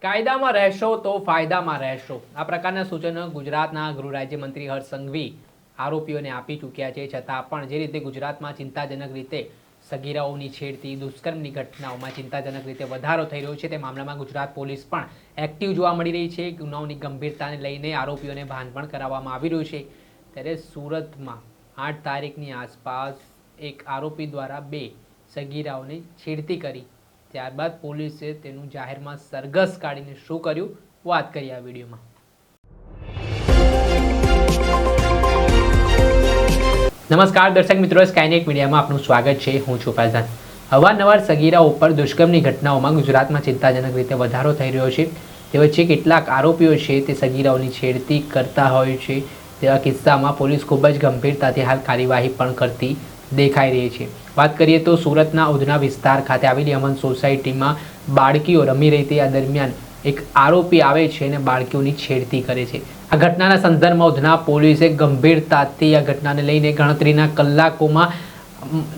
કાયદામાં રહેશો તો ફાયદામાં રહેશો. આ પ્રકારના સૂચનો ગુજરાતના ગૃહ રાજ્યમંત્રી હર્ષ સંઘવી આરોપીઓને આપી ચૂક્યા છે. છતાં પણ જે રીતે ગુજરાતમાં ચિંતાજનક રીતે સગીરાઓની છેડતી દુષ્કર્મની ઘટનાઓમાં ચિંતાજનક રીતે વધારો થઈ રહ્યો છે. તે મામલામાં ગુજરાત પોલીસ પણ એક્ટિવ જોવા મળી રહી છે. ગુનાઓની ગંભીરતાને લઈને આરોપીઓને ભાન પણ કરાવવામાં આવી રહ્યું છે. ત્યારે સુરતમાં આઠ તારીખની આસપાસ એક આરોપી દ્વારા બે સગીરાઓને છેડતી કરી. ત્યારબાદ પોલીસે તેનું જાહેરમાં સરઘસ કાઢીને શું કર્યું? વાત કરી આ વિડીયોમાં. નમસ્કાર, દર્શક મિત્રો સ્કાયનેટ મીડિયામાં આપનું સ્વાગત છે. હું છું ફૈઝાન અવારનવાર સગીરાઓ ઉપર દુષ્કર્મની ઘટનાઓમાં ગુજરાતમાં ચિંતાજનક રીતે વધારો થઈ રહ્યો છે. તે વચ્ચે કેટલાક આરોપીઓ છે તે સગીરાઓની છેડતી કરતા હોય છે. તેવા કિસ્સામાં પોલીસ ખૂબ જ ગંભીરતાથી હાલ કાર્યવાહી પણ કરતી દેખાઈ રહી છે. વાત કરીએ તો સુરતના ઉધના વિસ્તાર ખાતે આવેલી અમન સોસાયટીમાં બાળકીઓ રમી રહી હતી. આ દરમિયાન એક આરોપી આવે છે અને બાળકીઓની છેડતી કરે છે. આ ઘટનાના સંદર્ભમાં ઉધના પોલીસે ગંભીરતાથી આ ઘટનાને લઈને ગણતરીના કલાકોમાં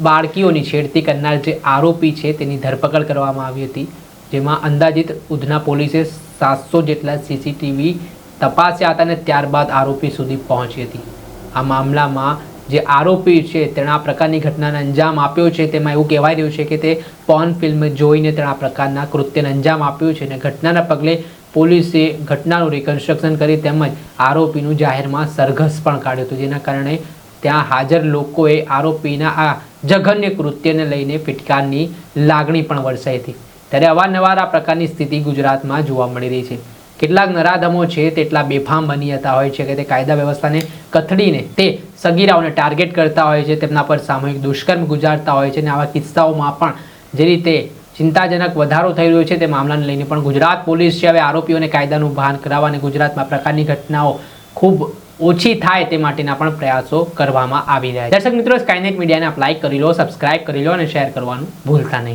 બાળકીઓની છેડતી કરનાર જે આરોપી છે તેની ધરપકડ કરવામાં આવી હતી, જેમાં અંદાજિત ઉધના પોલીસે સાતસો જેટલા સીસીટીવી તપાસ્યા હતા અને ત્યારબાદ આરોપી સુધી પહોંચી હતી. આ મામલામાં જે આરોપી છે, તેણે આ પ્રકારની ઘટનાને અંજામ આપ્યો છે, તેમાં એવું કહેવાય રહ્યું છે કે તે પોર્ન ફિલ્મ જોઈને તેણે આ પ્રકારના કૃત્યને અંજામ આપ્યું છે અને ઘટનાના પગલે પોલીસે ઘટનાનું રિકન્સ્ટ્રક્શન કરી તેમજ આરોપીનું જાહેરમાં સરઘસ પણ કાઢ્યું હતું. જેના કારણે ત્યાં હાજર લોકોએ આરોપીના આ જઘન્ય કૃત્યને લઈને ફિટકારની લાગણી પણ વરસાઈ હતી. ત્યારે અવારનવાર આ પ્રકારની સ્થિતિ ગુજરાતમાં જોવા મળી રહી છે. કેટલાક નરાધમો છે તેટલા બેફામ બની જતા હોય છે કે તે કાયદા વ્યવસ્થાને કથડીને તે સગીરાઓને ટાર્ગેટ કરતા હોય છે, તેમના પર સામૂહિક દુષ્કર્મ ગુજારતા હોય છે અને આવા કિસ્સાઓમાં પણ જે રીતે ચિંતાજનક વધારો થઈ રહ્યો છે તે મામલાને લઈને પણ ગુજરાત પોલીસ છે, હવે આરોપીઓને કાયદાનું ભાન કરાવવા અને ગુજરાતમાં પ્રકારની ઘટનાઓ ખૂબ ઓછી થાય તે માટેના પણ પ્રયાસો કરવામાં આવી રહ્યા છે. દર્શક મિત્રો સ્કાયનેટ મીડિયાને આપ લાઇક કરી લો સબસ્ક્રાઇબ કરી લો અને શેર કરવાનું ભૂલતા નહીં.